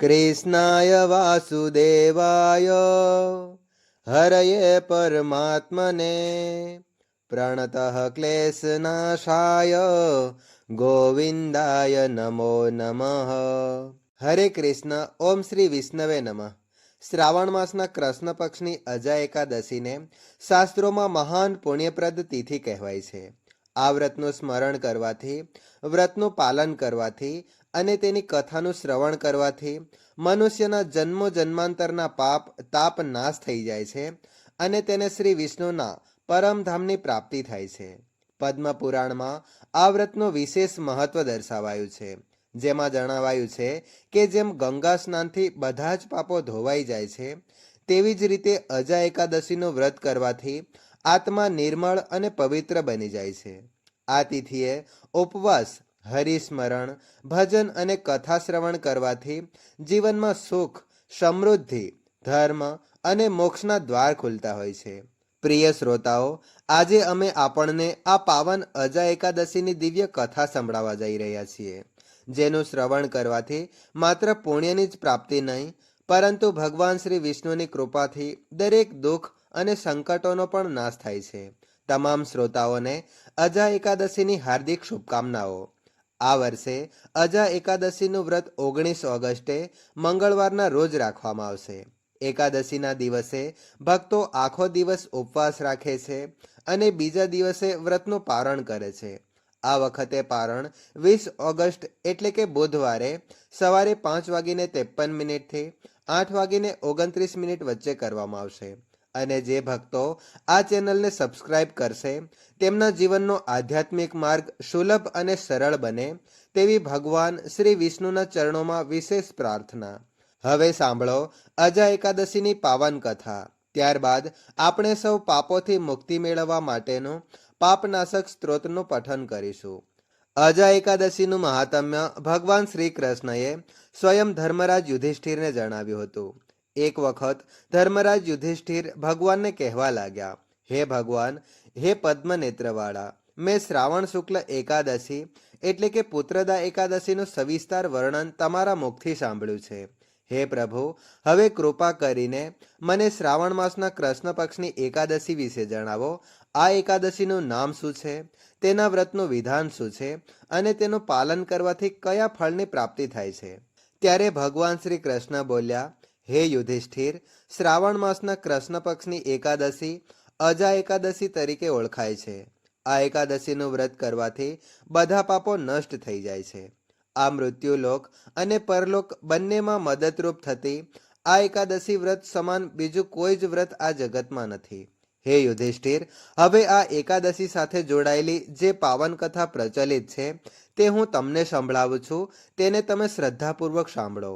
કૃષ્ણાય વાસુદેવાય. હરયે પરમાત્મને પ્રણતઃ ક્લેશનાશાય. ગોવિંદાય નમો નમઃ. હરે કૃષ્ણ, ઓમ શ્રી વિષ્ણવે નમઃ. શ્રાવણ માસના કૃષ્ણ પક્ષની અજા એકાદશીને શાસ્ત્રોમાં મહાન પુણ્યપ્રદ તિથિ કહેવાય છે. આ વ્રતનું સ્મરણ કરવાથી, વ્રતનું પાલન કરવાથી અને તેની કથાનું શ્રવણ કરવાથી મનુષ્યના જન્મો જન્માંતરના પાપ, તાપ નાશ થઈ જાય છે અને તેને શ્રી વિષ્ણુના પરમધામની પ્રાપ્તિ થાય છે. પદ્મ પુરાણમાં આ વ્રતનું વિશેષ મહત્વ દર્શાવાયું છે. જેમાં જણાવાયું છે કે જેમ ગંગા સ્નાનથી બધા જ પાપો ધોવાઈ જાય છે, તેવી જ રીતે અજા એકાદશીનું વ્રત કરવાથી આત્મા નિર્મળ અને પવિત્ર બની જાય છે. આ તિથિએ ઉપવાસ હરિસ્મરણ, ભજન અને કથા શ્રવણ કરવાથી જીવનમાં સુખ, સમૃદ્ધિ, ધર્મ અને મોક્ષના દ્વાર ખુલતા હોય છે. પ્રિય શ્રોતાઓ, આજે અમે આપણને આ પાવન અજા એકાદશીની દિવ્ય કથા સંભળાવવા જઈ રહ્યા છીએ, જેનું શ્રવણ કરવાથી માત્ર પુણ્યની જ પ્રાપ્તિ નહીં, પરંતુ ભગવાન શ્રી વિષ્ણુની કૃપાથી દરેક દુઃખ અને સંકટોનો પણ નાશ થાય છે. તમામ શ્રોતાઓને અજા એકાદશીની હાર્દિક શુભકામનાઓ. આ વર્ષે અજા એકાદશીનું વ્રત ઓગણીસ ઓગસ્ટે મંગળવારના રોજ રાખવામાં આવશે. એકાદશીના દિવસે ભક્તો આખો દિવસ ઉપવાસ રાખે છે અને બીજા દિવસે વ્રતનું પારણ કરે છે. આ વખતે પારણ વીસ ઓગસ્ટ એટલે કે બુધવારે સવારે પાંચ વાગીને ત્રેપન મિનિટથી આઠ વાગીને ઓગણત્રીસ મિનિટ વચ્ચે કરવામાં આવશે. અને જે ભક્તો આ ચેનલને સબસ્ક્રાઇબ કરશે, તેમના જીવનનો આધ્યાત્મિક માર્ગ સુલભ અને સરળ બને તેવી ભગવાન શ્રી વિષ્ણુના ચરણોમાં વિશેષ પ્રાર્થના. હવે સાંભળો અજા એકાદશીની પાવન કથા. ત્યારબાદ આપણે સૌ પાપોથી મુક્તિ મેળવવા માટેનું પાપનાશક સ્ત્રોતનું પઠન કરીશું. અજા એકાદશીનું મહાત્મ્ય ભગવાન શ્રી કૃષ્ણએ સ્વયં ધર્મરાજ યુધિષ્ઠિરને જણાવ્યું હતું. એક વખત ધર્મરાજ યુધિષ્ઠિર ભગવાનને કહેવા લાગ્યા, હે ભગવાન, હે પદ્મનેત્રવાળા, મેં શ્રાવણ શુક્લ એકાદશી એટલે કે પુત્રદા એકાદશીનું સવિસ્તાર વર્ણન તમારા મુખથી સાંભળ્યું છે. હે પ્રભુ, હવે કૃપા કરીને મને શ્રાવણ માસના કૃષ્ણ પક્ષની એકાદશી વિશે જણાવો. આ એકાદશીનું નામ શું છે? તેના વ્રતનું વિધાન શું છે? અને તેનું પાલન કરવાથી કયા ફળની પ્રાપ્તિ થાય છે? ત્યારે ભગવાન શ્રી કૃષ્ણ બોલ્યા હે યુધિષ્ઠિર, શ્રાવણ માસના કૃષ્ણ પક્ષની એકાદશી અજા એકાદશી તરીકે ઓળખાય છે. આ એકાદશીનું વ્રત કરવાથી બધા પાપો નષ્ટ થઈ જાય છે. આ મૃત્યુલોક અને પરલોક બંનેમાં મદદરૂપ થતી આ એકાદશી વ્રત સમાન બીજું કોઈ જ વ્રત આ જગતમાં નથી. હે યુધિષ્ઠિર, હવે આ એકાદશી સાથે જોડાયેલી જે પાવન કથા પ્રચલિત છે તે હું તમને સંભળાવું છું, તેને તમે શ્રદ્ધાપૂર્વક સાંભળો.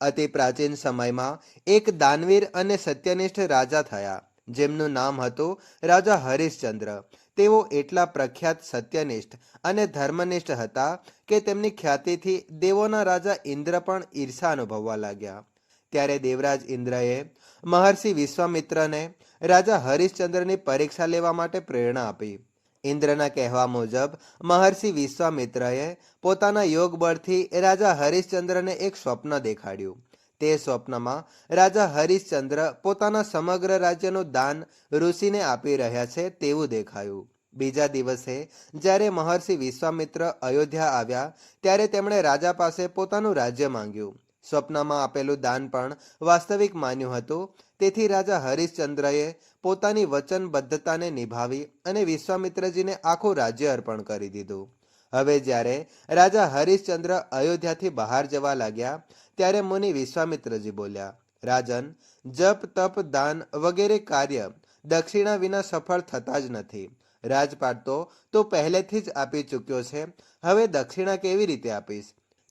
અતિ પ્રાચીન સમયમાં એક દાનવીર અને સત્યનિષ્ઠ રાજા થયા. જેમનું નામ હતું રાજા હરિશ્ચંદ્ર. તેઓ એટલા પ્રખ્યાત સત્યનિષ્ઠ અને ધર્મનિષ્ઠ હતા કે તેમની ખ્યાતિથી દેવોના રાજા ઇન્દ્ર પણ ઈર્ષા અનુભવવા લાગ્યા. ત્યારે દેવરાજ ઇન્દ્રએ મહર્ષિ વિશ્વામિત્રને રાજા હરિશ્ચંદ્રની પરીક્ષા લેવા માટે પ્રેરણા આપી. ઇન્દ્રના કહેવા મુજબ, મહર્ષિ વિશ્વામિત્રએ પોતાના યોગ બળથી રાજા હરિશ્ચંદ્રને એક સ્વપ્ન દેખાડ્યું. તે સ્વપ્નમાં, રાજા હરિશ્ચંદ્ર પોતાના સમગ્ર રાજ્યનું દાન ઋષિને આપી રહ્યા છે તેવું દેખાયું. બીજા દિવસે, જ્યારે મહર્ષિ વિશ્વામિત્ર અયોધ્યા આવ્યા, ત્યારે તેમણે રાજા પાસે પોતાનું રાજ્ય માંગ્યું. સ્વપ્નમાં આપેલું દાન પણ વાસ્તવિક માન્યું હતું તેથી રાજા હરિશ્ચંદ્રએ પોતાની વચનબદ્ધતાને નિભાવી અને વિશ્વામિત્રજીને આખું રાજ્ય અર્પણ કરી દીધું. હવે જ્યારે રાજા હરિશ્ચંદ્ર અયોધ્યાથી બહાર જવા લાગ્યા, ત્યારે મુનિ વિશ્વામિત્રજી બોલ્યા, રાજન, જપ, તપ, દાન વગેરે કાર્ય દક્ષિણા વિના સફળ થતા જ નથી. રાજપાટ તો તું પહેલેથી જ આપી ચૂક્યો છે. હવે દક્ષિણા કેવી રીતે આપીશ?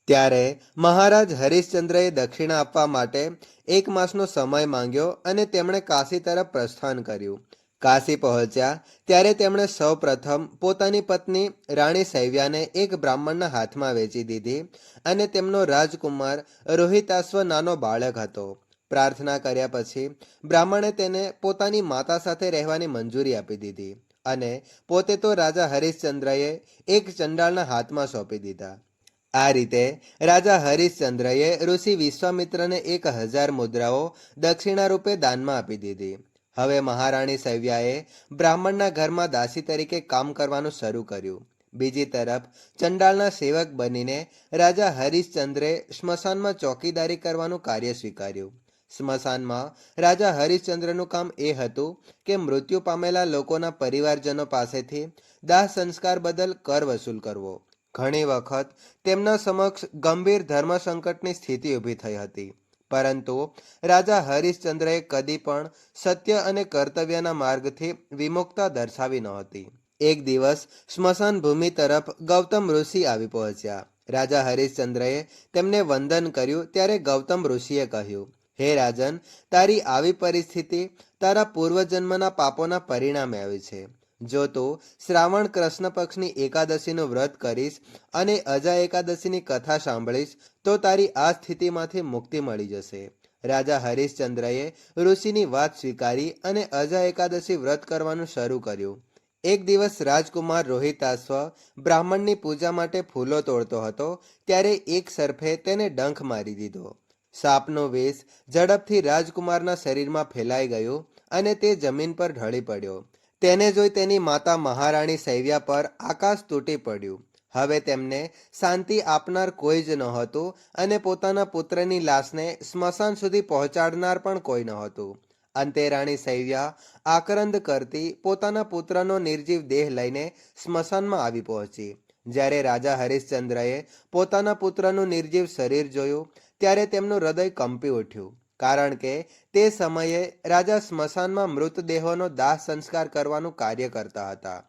ત્યારે મહારાજ હરિશ્ચંદ્રએ દક્ષિણા આપવા માટે એક માસનો સમય માંગ્યો અને તેમણે કાશી તરફ પ્રસ્થાન કર્યું. કાશી પહોંચ્યા ત્યારે તેમણે સૌ પ્રથમ પોતાની પત્ની રાણી સૈવ્યાને એક બ્રાહ્મણના હાથમાં વેચી દીધી અને તેમનો રાજકુમાર રોહિતાશ્વ નાનો બાળક હતો. પ્રાર્થના કર્યા પછી બ્રાહ્મણે તેને પોતાની માતા સાથે રહેવાની મંજૂરી આપી દીધી અને પોતે તો રાજા હરિશ્ચંદ્રએ એક ચંડાળના હાથમાં સોંપી દીધા. આ રીતે રાજા હરિશ્ચંદ્રએ ઋષિ વિશ્વામિત્રને એક હજાર મુદ્રાઓ દક્ષિણા રૂપે દાનમાં આપી દીધી. હવે મહારાણી સૈવ્યાએ બ્રાહ્મણના ઘરમાં દાસી તરીકે કામ કરવાનું શરૂ કર્યું. બીજી તરફ ચંડાળના સેવક બનીને રાજા હરિશ્ચંદ્રે સ્મશાનમાં ચોકીદારી કરવાનું કાર્ય સ્વીકાર્યું. સ્મશાનમાં રાજા હરિશ્ચંદ્રનું કામ એ હતું કે મૃત્યુ પામેલા લોકોના પરિવારજનો પાસેથી દાહ સંસ્કાર બદલ કર વસૂલ કરવો. ઘણી વખત તેમના સમક્ષ ગંભીર ધર્મ સંકટની સ્થિતિ ઊભી થઈ હતી. પરંતુ રાજા હરિશ્ચંદ્રએ કદી પણ સત્ય અને કર્તવ્યના માર્ગથી વિમુખતા દર્શાવી નહોતી એક દિવસ સ્મશાન ભૂમિ તરફ ગૌતમ ઋષિ આવી પહોંચ્યા. રાજા હરિશ્ચંદ્રએ તેમને વંદન કર્યું ત્યારે ગૌતમ ઋષિએ કહ્યું, હે રાજન, તારી આવી પરિસ્થિતિ તારા પૂર્વજન્મના પાપોના પરિણામે આવી છે. જો તું શ્રાવણ કૃષ્ણ પક્ષની એકાદશીનું વ્રત કરીશ અને અજા એકાદશીની કથા સાંભળીશ, તો તારી આ સ્થિતિમાંથી મુક્તિ મળી જશે. રાજા હરિશ્ચંદ્રએ ઋષિની વાત સ્વીકારી અને અજા એકાદશી વ્રત કરવાનું શરૂ કર્યું. એક દિવસ રાજકુમાર રોહિતાશ્વ બ્રાહ્મણની પૂજા માટે ફૂલો તોડતો હતો, ત્યારે એક સર્ફે તેને ડંખ મારી દીધો. સાપનો વેશ ઝડપથી રાજકુમારના શરીરમાં ફેલાઈ ગયું અને તે જમીન પર ઢળી પડ્યો. તેને જોઈ તેની માતા મહારાણી સૈવ્યા પર આકાશ તૂટી પડ્યું. હવે તેમને શાંતિ આપનાર કોઈ જ નહોતું અને પોતાના પુત્રની લાશને સ્મશાન સુધી પહોંચાડનાર પણ કોઈ નહોતું. અંતે રાણી સૈવ્યા આક્રંદ કરતી પોતાના પુત્રનો નિર્જીવ દેહ લઈને સ્મશાનમાં આવી પહોંચી. જ્યારે રાજા હરિશ્ચંદ્રએ પોતાના પુત્રનું નિર્જીવ શરીર જોયું, ત્યારે તેમનું હૃદય કંપી ઉઠ્યું. કારણ કે તે સમયે રાજા સ્મશાનમાં મૃતદેહોનો દાહ સંસ્કાર કરવાનું કાર્ય કરતા હતા.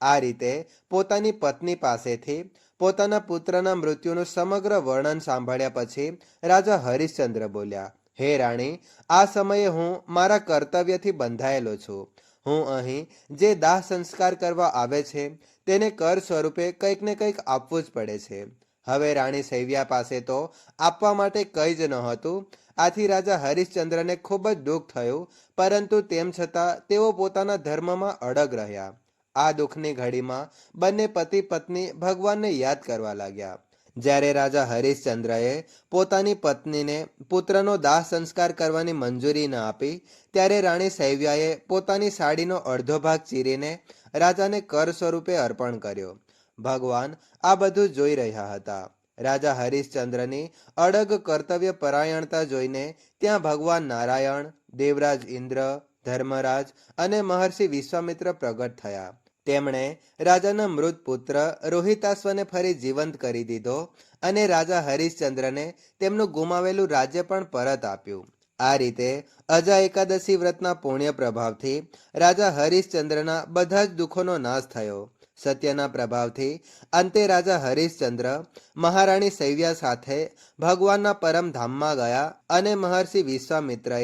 આ રીતે પોતાની પત્ની પાસેથી પોતાના પુત્રના મૃત્યુનું સમગ્ર વર્ણન સાંભળ્યા પછી રાજા હરિશ્ચંદ્ર બોલ્યા, હે રાણી, આ સમયે હું મારા કર્તવ્યથી બંધાયેલો છું. હું અહીં જે દાહ સંસ્કાર કરવા આવે છે, તેને કર સ્વરૂપે કંઈક ને કંઈક આપવું જ પડે છે. હવે રાણી સૈવ્યા પાસે તો આપવા માટે કંઈ જ નહોતું આથી રાજા હરિશ્ચંદ્રને ખૂબ જ દુઃખ થયું, પરંતુ તેમ છતાં તેઓ પોતાના ધર્મમાં અડગ રહ્યા. આ દુઃખની ઘડીમાં બંને પતિ પત્ની ભગવાનને યાદ કરવા લાગ્યા. જ્યારે રાજા હરિશ્ચંદ્રએ પોતાની પત્નીને પુત્રનો દાહ સંસ્કાર કરવાની મંજૂરી ન આપી, ત્યારે રાણી સૈવ્યાએ પોતાની સાડીનો અડધો ભાગ ચીરીને રાજાને કર સ્વરૂપે અર્પણ કર્યો. ભગવાન આ બધું જોઈ રહ્યા હતા. રાજા હરિશ્ચંદ્રની અડગ કર્તવ્ય પરાયણતા જોઈને ત્યાં ભગવાન નારાયણ, દેવરાજ ઇન્દ્ર, ધર્મરાજ અને મહર્ષિ વિશ્વામિત્ર પ્રગટ થયા. તેમણે રાજાના મૃત પુત્ર રોહિતાશ્વને ફરી જીવંત કરી દીધો અને રાજા હરિશ્ચંદ્રને તેમનું ગુમાવેલું રાજ્ય પણ પરત આપ્યું. આ રીતે અજા એકાદશી વ્રતના પુણ્ય પ્રભાવથી રાજા હરિશ્ચંદ્રના બધા જ દુઃખોનો નાશ થયો. સત્યના પ્રભાવથી અંતે રાજા હરિશ્ચંદ્ર મહારાણી સૈવ્યા સાથે ભગવાનના પરમધામમાં ગયા અને મહર્ષિ વિશ્વામિત્રએ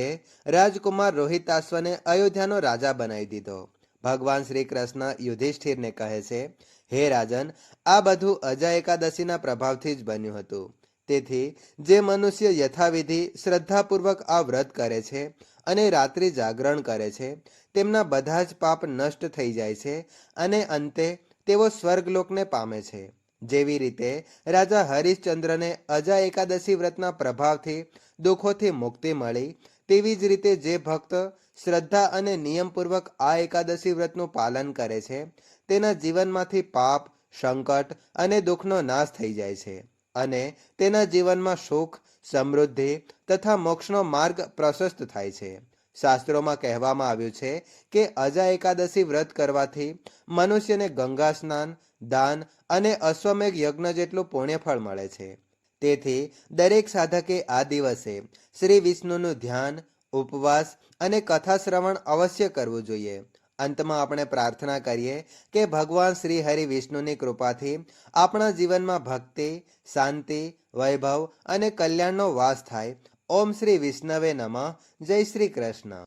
રાજકુમાર રોહિતાશ્વને અયોધ્યાનો રાજા બનાવી દીધો. ભગવાન શ્રી કૃષ્ણ યુધિષ્ઠિરને કહે છે, હે રાજન, આ બધું અજય એકાદશીના પ્રભાવથી જ બન્યું હતું. તેથી જે મનુષ્ય યથાવિધિ, શ્રદ્ધાપૂર્વક આ વ્રત કરે છે અને રાત્રિ જાગરણ કરે છે, તેમના બધા જ પાપ નષ્ટ થઈ જાય છે અને અંતે તેઓ સ્વર્ગલોકને પામે છે. જેવી રીતે રાજા હરિશ્ચંદ્રને અજા એકાદશી વ્રતના પ્રભાવથી, દુઃખોથી મુક્તિ મળી, તેવી જ રીતે જે ભક્ત શ્રદ્ધા અને નિયમપૂર્વક આ એકાદશી વ્રતનું પાલન કરે છે, તેના જીવનમાંથી પાપ, સંકટ અને દુઃખનો નાશ થઈ જાય છે. અને તેના જીવનમાં સુખ, સમૃદ્ધિ તથા મોક્ષનો માર્ગ પ્રશસ્ત થાય છે. શાસ્ત્રોમાં કહેવામાં આવ્યું છે કે અજા એકાદશી વ્રત કરવાથી મનુષ્યને ગંગા સ્નાન, દાન અને અશ્વમેઘ યજ્ઞ જેટલું પુણ્યફળ મળે છે. તેથી દરેક સાધકે આ દિવસે શ્રી વિષ્ણુનું ધ્યાન, ઉપવાસ અને કથા શ્રવણ અવશ્ય કરવું જોઈએ. અંતમાં આપણે પ્રાર્થના કરીએ કે ભગવાન શ્રી હરિ વિષ્ણુની કૃપાથી આપણા જીવનમાં ભક્તિ, શાંતિ, વૈભવ અને કલ્યાણનો વાસ થાય. ઓમ શ્રી વિષ્ણવે નમઃ. જય શ્રી કૃષ્ણ.